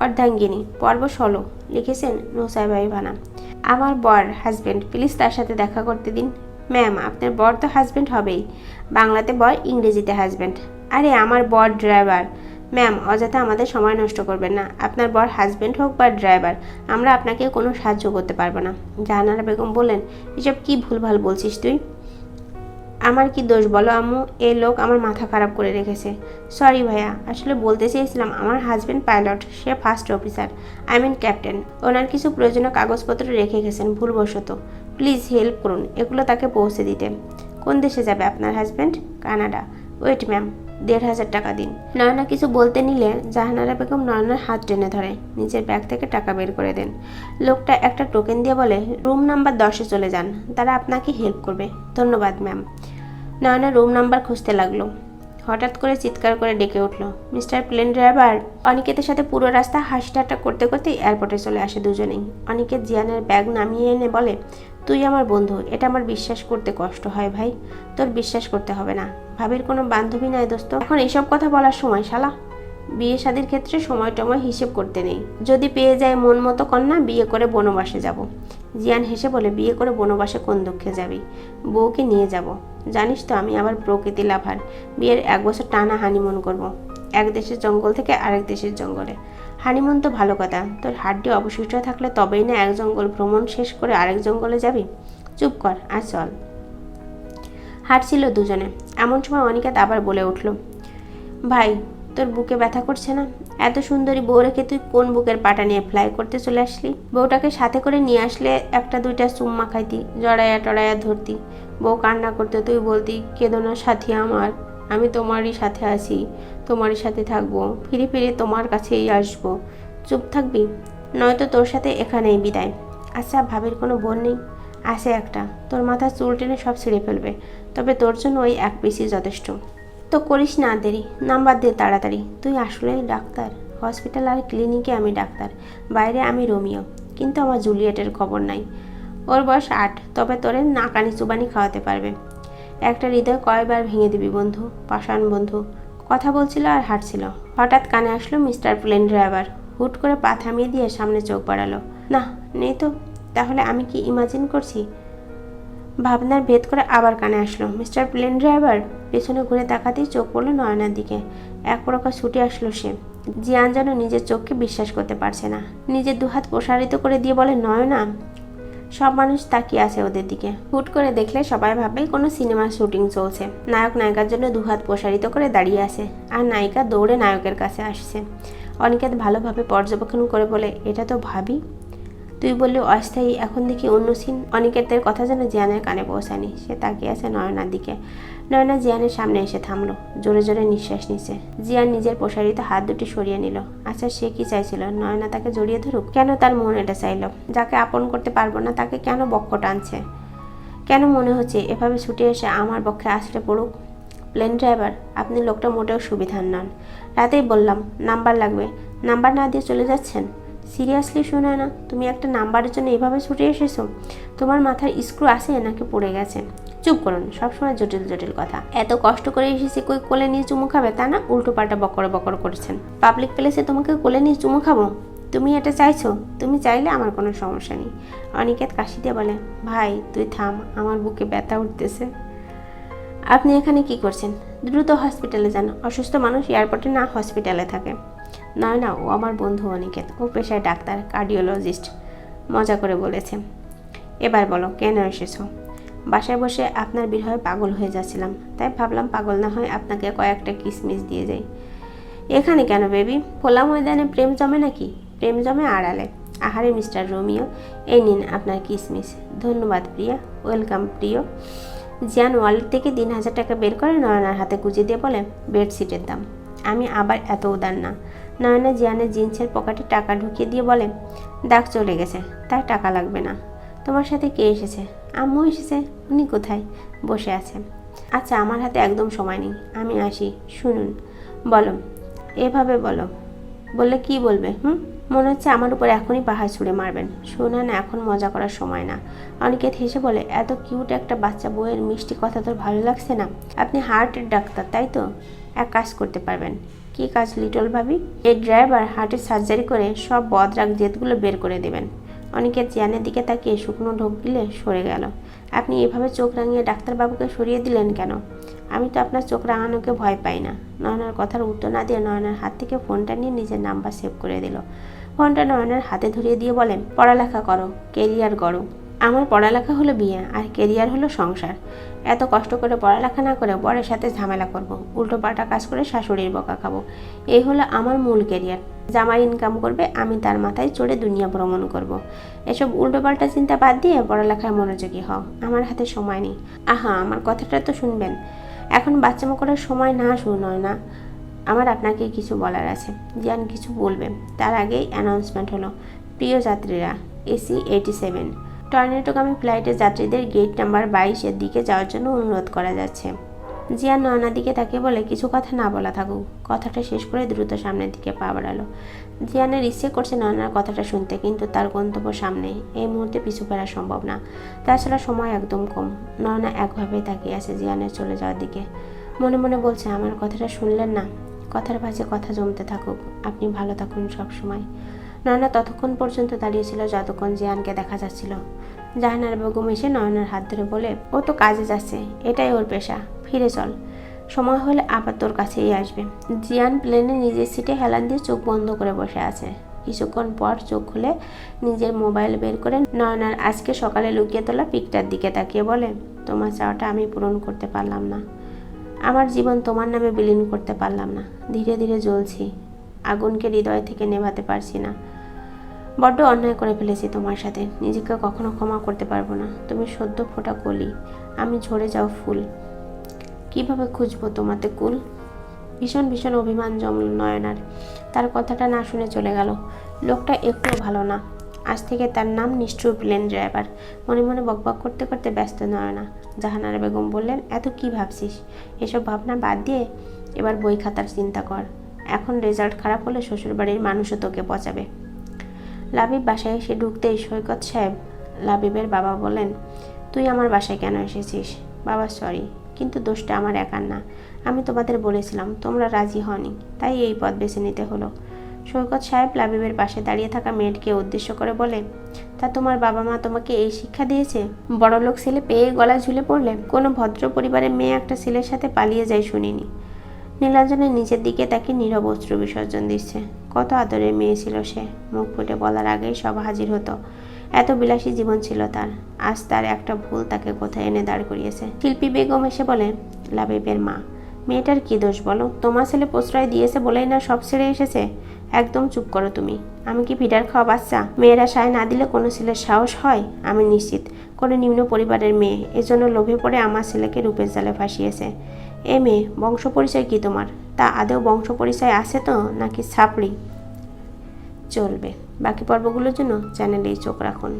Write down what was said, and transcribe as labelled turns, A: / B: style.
A: অর্ধাঙ্গিনী, পর্ব ষোলো, লিখেছেন নোসাইবাই ভানা। আমার বর হাজবেন্ড প্লিজ তার সাথে দেখা করতে দিন। ম্যাম আপনার বর তো হাজবেন্ড হবেই। বাংলাতে বর, ইংরেজিতে হাজবেন্ড আরে, আমার বর ড্রাইভার ম্যাম অযথা আমাদের সময় নষ্ট করবেন না। আপনার বর হাজবেন্ড হোক বা ড্রাইভার আমরা আপনাকে কোনো সাহায্য করতে পারব না। জাহানারা বেগম বললেন, এসব কি ভুলভাল বলছিস তুই? আমার কি দোষ বলো আম্মু? এ লোক আমার মাথা খারাপ করে রেখেছে। সরি ভাইয়া, আসলে বলতে চেয়েছিলাম আমার husband pilot say first officer I mean captain ওনার কিছু প্রয়োজনীয় কাগজপত্র রেখে গেছেন ভুলবশত। প্লিজ হেল্প করুন, এগুলো তাকে পৌঁছে দিতে। কোন দেশে যাবে আপনার হাজবেন্ড কানাডা। ওয়েট ম্যাম দেড় হাজার টাকা দিন। নয়না কিছু বলতে নিলে জাহানারা বেগম নয়নার হাত টেনে ধরে, নিজের ব্যাগ থেকে টাকা বের করে দেন। লোকটা একটা টোকেন দিয়ে বলে রুম নাম্বার দশে চলে যান, তারা আপনাকে হেল্প করবে। ধন্যবাদ ম্যাম নয়না রুম নাম্বার খুঁজতে লাগল। হঠাৎ করে চিৎকার করে ডেকে উঠল। মিস্টার প্লেন ড্রাইভার অনিকেতের সাথে পুরো রাস্তা হাসি ঠাট্টা করতে করতে এয়ারপোর্টে চলে আসে দুজনেই। অনিকেত জিয়ানের ব্যাগ নামিয়ে এনে বলে, তুই আমার বন্ধু, এটা আমার বিশ্বাস করতে কষ্ট হয় ভাই। তোর বিশ্বাস করতে হবে না। ভাবির কোনো বান্ধবী নাই দোস্ত। এখন এইসব কথা বলার সময়, শালা। বিয়ে শাদির ক্ষেত্রে সময় টময় হিসেব করতে নেই। যদি পেয়ে যায় মন মতো কন্যা, বিয়ে করে বনবাসে যাব। জিয়ান হেসে বলে, বিয়ে করে বনবাসে কোন দুঃখে যাবি? বউকে নিয়ে যাব। জানিস তো আমি আবার প্রকৃতি লাভার। বিয়ের এক বছর টানা হানিমুন করব। এক দেশের জঙ্গল থেকে আরেক দেশের জঙ্গলে। হানিমুন তো ভালো কথা। তোর হাড্ডি অবশিষ্ট থাকলে তবেই না এক জঙ্গল ভ্রমণ শেষ করে আরেক জঙ্গলে যাবি? চুপ কর, আর চল। হাঁটছিল দুজনে। এমন সময় অনিকাত আবার বলে উঠল, ভাই তোর বুকে ব্যথা করছে না? এত সুন্দরী বউ রেখে তুই কোন বুকের পাটা নিয়ে ফ্লাই করতে চলে আসলি? বউটাকে সাথে করে নিয়ে আসলে একটা দুইটা চুম্মা খাইতি, জড়াইয়া টড়াইয়া ধরতি। বউ কান্না করতে তুই বলতি, কেঁদো না সাথী আমার, আমি তোমারই সাথে আছি, তোমারই সাথে থাকব, ফিরে ফিরে তোমার কাছেই আসব। চুপ থাকবি, নয়তো তোর সাথে এখানেই বিদায়। আচ্ছা ভাবির কোনো বোন নেই? আছে একটা, তোর মাথা চুল টেনে সব ছিঁড়ে ফেলবে, তবে তোর জন্য ওই এক পিসই যথেষ্ট। তো করিস না দেরি। নাম্বার দে তাড়াতাড়ি। তুই আসলেই ডাক্তার। হসপিটাল আর ক্লিনিকে আমি ডাক্তার। বাইরে আমি রোমিও। কিন্তু আমার জুলিয়েটের খবর নাই। ওর বয়স আট। তবে তোরে নাকানি চুবানি খাওয়াতে পারবে। একটা হৃদয় কয়বার ভেঙে দিবি বন্ধু? পাষাণ বন্ধু। কথা বলছিল আর হাঁটছিল। হঠাৎ কানে আসলো মিস্টার প্লেন ড্রাইভার। হুট করে পা থামিয়ে দিয়ে সামনে চোখ বাড়ালো। না, নেই তো। তাহলে আমি কি ইমাজিন করছি? ভাবনার ভেদ করে আবার কানে আসলো। মিস্টার প্লেন ড্রাইভার পেছনে ঘুরে তাকাতেই চোখ পড়ল নয়নার দিকে। এক প্রকার ছুটে আসলো সে। জিয়ান যেন নিজের চোখকে বিশ্বাস করতে পারছে না। নিজের দুহাত প্রসারিত করে দিয়ে বলে, নয়না, সব মানুষ তাকিয়ে আছে ওদের দিকে। হুট করে দেখলে সবাই ভাবে কোনো সিনেমার শুটিং চলছে। নায়ক নায়িকার জন্য দুহাত প্রসারিত করে দাঁড়িয়ে আছে। আর নায়িকা দৌড়ে নায়কের কাছে আসছে। অনিকেত ভালোভাবে পর্যবেক্ষণ করে বলে, এটা তো ভাবি। তুই বললি অস্থায়ী, এখন দেখি অন্য সিন। অনিকেতের কথা যেন জিয়ানের কানে পৌঁছানি সে তাকিয়ে আছে নয়নার দিকে। নয়না জিয়ানের সামনে এসে থামলো। জোরে জোরে নিঃশ্বাস নিছে। জিয়ান নিজের প্রসারিত হাত দুটি সরিয়ে নিল। আচ্ছা সে কি চাইছিল? নয়না তাকে জড়িয়ে ধরুক? কেন তার মন এটা চাইল? যাকে আপন করতে পারব না, তাকে কেন বক্ষ টানছে? কেন মনে হচ্ছে এভাবে ছুটে এসে আমার পক্ষে আসলে পড়ুক? প্লেন ড্রাইভার, আপনি লোকটা মোটেও সুবিধার নন। রাতেই বললাম, নাম্বার লাগবে। নাম্বার না দিয়ে চলে যাচ্ছেন? সিরিয়াসলি শোনা না। তুমি একটা নাম্বারের জন্য এভাবে ছুটে এসেছ? তোমার মাথার স্ক্রু আছে নাকি পড়ে গেছে? চুপ করুন, সবসময় জটিল জটিল কথা। এত কষ্ট করে এসেছি কই কোলে নিয়ে চুমু খাবে, তা না? উল্টো পাল্টা বকর বকর করছেন। পাবলিক প্লেসে তোমাকে কোলে নিয়ে চুমু খাব? তুমি এটা চাইছো? তুমি চাইলে আমার কোনো সমস্যা নেই। অনিকেত কাশি দিয়ে বলে, ভাই, তুই থাম, আমার বুকে ব্যথা উঠতেছে। আপনি এখানে কি করছেন? দ্রুত হসপিটালে যান। অসুস্থ মানুষ এয়ারপোর্টে না হসপিটালে থাকে। নয় না, ও আমার বন্ধু অনিকেত। ও পেশায় ডাক্তার, কার্ডিওলজিস্ট। মজা করে বলেছে। এবার বলো, কেন এসেছ? বাসায় বসে আপনার বিরহে পাগল হয়ে যাচ্ছিলাম। তাই ভাবলাম পাগল না হয় আপনাকে কয়েকটা কিসমিস দিয়ে যাই এখানে কেন বেবি? খোলা ময়দানে প্রেম জমে নাকি? প্রেম জমে আড়ালে। আহারে, মিস্টার রোমিও, এই নিন আপনার কিসমিস। ধন্যবাদ, প্রিয়া। ওয়েলকাম, প্রিয়। জিয়ান ওয়ালেট থেকে তিন হাজার টাকা বের করে নয়নার হাতে গুঁজে দিয়ে বলে, বেডশিটের দাম। আবার এত উদার না। নয়না জিয়ানের জিন্সের পকেটে টাকা ঢুকিয়ে দিয়ে বলে, দাগ চলে গেছে, তার টাকা লাগবে না। তোমার সাথে কে এসেছে? আম্মু এসেছে, উনি কোথায়? বসে আছে। আচ্ছা আমার হাতে একদম সময় নেই, আমি আসি, শুনুন। বলো। এভাবে বলো। বললে কি বলবে, হুম? মনে হচ্ছে আমার উপর এখনই পাহাড় ছুঁড়ে মারবেন। শোনা না এখন মজা করার সময় না। অনিকেত হেসে বলে, এত কিউট একটা বাচ্চা বইয়ের মিষ্টি কথা তোর ভালো লাগছে না? আপনি হার্টের ডাক্তার, তাই তো? এক কাজ করতে পারবেন। কি কাজ লিটল ভাবি? এই ড্রাইভার হার্টের সার্জারি করে সব বদরাগ জেদগুলো বের করে দেবেন। অনেকের জিয়ানের দিকে তাকিয়ে শুকনো ঢোক দিলে সরে গেল। আপনি এভাবে চোখ রাঙিয়ে ডাক্তারবাবুকে সরিয়ে দিলেন কেন? আমি তো আপনার চোখ রাঙানোকে ভয় পাই না। নয়নার কথার উত্তর না দিয়ে নয়নার হাত থেকে ফোনটা নিয়ে নিজের নাম্বার সেভ করে দিল। ফোনটা নয়নার হাতে ধরিয়ে দিয়ে বলেন, পড়ালেখা করো কেরিয়ার গড়ো। আমার পড়ালেখা হলো বিয়ে আর কেরিয়ার হলো সংসার। এত কষ্ট করে পড়ালেখা না করে বরের সাথে ঝামেলা করব উল্টো পাল্টা কাজ করে শাশুড়ির বকা খাব। এই হলো আমার মূল কেরিয়ার। জামাই ইনকাম করবে, আমি তার মাথায় চড়ে দুনিয়া ভ্রমণ করব। এসব উল্টোপাল্টা চিন্তা বাদ দিয়ে পড়ালেখায় মনোযোগী হও। আমার হাতে সময় নেই। আহা, আমার কথাটা তো শুনবেন। এখন বাচ্চামো করার সময় না শুন হয় না? আমার আপনাকে কিছু বলার আছে। জিয়ান কিছু বলবে। তার আগেই অ্যানাউন্সমেন্ট হলো। প্রিয় যাত্রীরা, এসি এইটি সেভেন টর্নেটোগামী ফ্লাইটে যাত্রীদের গেট নাম্বার বাইশের দিকে যাওয়ার জন্য অনুরোধ করা যাচ্ছে। জিয়ান নয়নার দিকে তাকে বলে, কিছু কথা না বলা থাকুক। কথাটা শেষ করে দ্রুত সামনের দিকে পা বাড়ালো। জিয়ানের ইচ্ছে করছে নয়নার কথাটা শুনতে, কিন্তু তার গন্তব্য সামনে। এই মুহূর্তে পিছু ফেরা সম্ভব না। তাছাড়া সময় একদম কম। নয়না একভাবেই তাকিয়ে আছে জিয়ানের চলে যাওয়ার দিকে। মনে মনে বলছে, আমার কথাটা শুনলেন না? কথার ভাজে কথা জমতে থাকুক। আপনি ভালো থাকুন সব সময় নয়না ততক্ষণ পর্যন্ত দাঁড়িয়েছিল যতক্ষণ জিয়ানকে দেখা যাচ্ছিল। জাহানার বেগম এসে নয়নার হাত ধরে বলে, ও তো কাজে যাচ্ছে, এটাই ওর পেশা, ফিরে চল। সময় হলে আবার তোর কাছেই আসবে। জিয়ান প্লেনে নিজের সিটে হেলান দিয়ে চোখ বন্ধ করে বসে আছে। কিছুক্ষণ পর চোখ খুলে নিজের মোবাইল বের করে নয়নার আজকে সকালে লুকিয়ে তোলা পিকটার দিকে তাকিয়ে বলে, তোমার চাওয়াটা আমি পূরণ করতে পারলাম না। আমার জীবন তোমার নামে বিলীন করতে পারলাম না। ধীরে ধীরে জ্বলছি। আগুনকে হৃদয় থেকে নেভাতে পারছি না। বড্ড অন্যায় করে ফেলেছি তোমার সাথে। নিজেকে কখনো ক্ষমা করতে পারব না। তুমি সদ্য ফোটা কলি। আমি ঝরে যাও ফুল। কীভাবে খুঁজবো তোমাতে কুল? ভীষণ ভীষণ অভিমান জমল নয়নার। তার কথাটা না শুনে চলে গেল। লোকটা একটু ভালো না। আজ থেকে তার নাম নিষ্ঠুর প্লেন ড্রাইভার। মনে মনে বকবক করতে করতে ব্যস্ত নয়না। জাহানারা বেগম বললেন, এত কি ভাবছিস? এসব ভাবনা বাদ দিয়ে এবার বই খাতার চিন্তা কর। এখন রেজাল্ট খারাপ হলে শ্বশুরবাড়ির মানুষও তোকে পচাবে। লাবিব বাসায় এসে ঢুকতেই সৈকত সাহেব লাবিবের বাবা বলেন তুই আমার বাসায় কেন এসেছিস? বাবা সরি কিন্তু দোষটা আমার একার না। আমি তোমাদের বলেছিলাম, তোমরা রাজি হওনি, তাই এই পথ বেছে নিতে হলো। সৈকত সাহেব লাবিবের পাশে দাঁড়িয়ে থাকা মেয়েটিকে উদ্দেশ্য করে বলে তা তোমার বাবা মা তোমাকে এই শিক্ষা দিয়েছে? বড়লোক ছেলে পেয়ে গলা ঝুলে পড়লে কোনো ভদ্র পরিবারের মেয়ে একটা ছেলের সাথে পালিয়ে যায় শুনিনি। নীলাঞ্জনের নিচের দিকে তাকে নীরব অস্ত্র বিসর্জন দিচ্ছে। কত আদরের মেয়ে ছিল সে? মুখ ফুটে বলার আগেই সব হাজির হতো। এত বিলাসী জীবন ছিল তার। আজ তার একটা ভুল তাকে কোথায় এনে দাঁড় করিয়েছে? শিল্পী বেগম এসে বলে, লাবিবের মা, মেয়েটার কি দোষ বলো? তোমার ছেলে প্রশ্রয় দিয়েছে বলেই না সব ছেড়ে এসেছে? একদম চুপ করো তুমি। আমি কি ফিডার খাওয়া বাচ্চা? মেয়েরা সায় না দিলে কোনো ছেলের সাহস হয়? আমি নিশ্চিত। কোনো নিম্ন পরিবারের মেয়ে এজন্য লোভে পড়ে আমার ছেলেকে রূপের জালে ফাঁসিয়েছে। এ মেয়ে বংশ পরিচয় কি তোমার? তা আদেও বংশ পরিচয় আছে তো, নাকি ছাপড়ি? চলবে। বাকি পর্বগুলোর জন্য চ্যানেলেই চোখ রাখুন।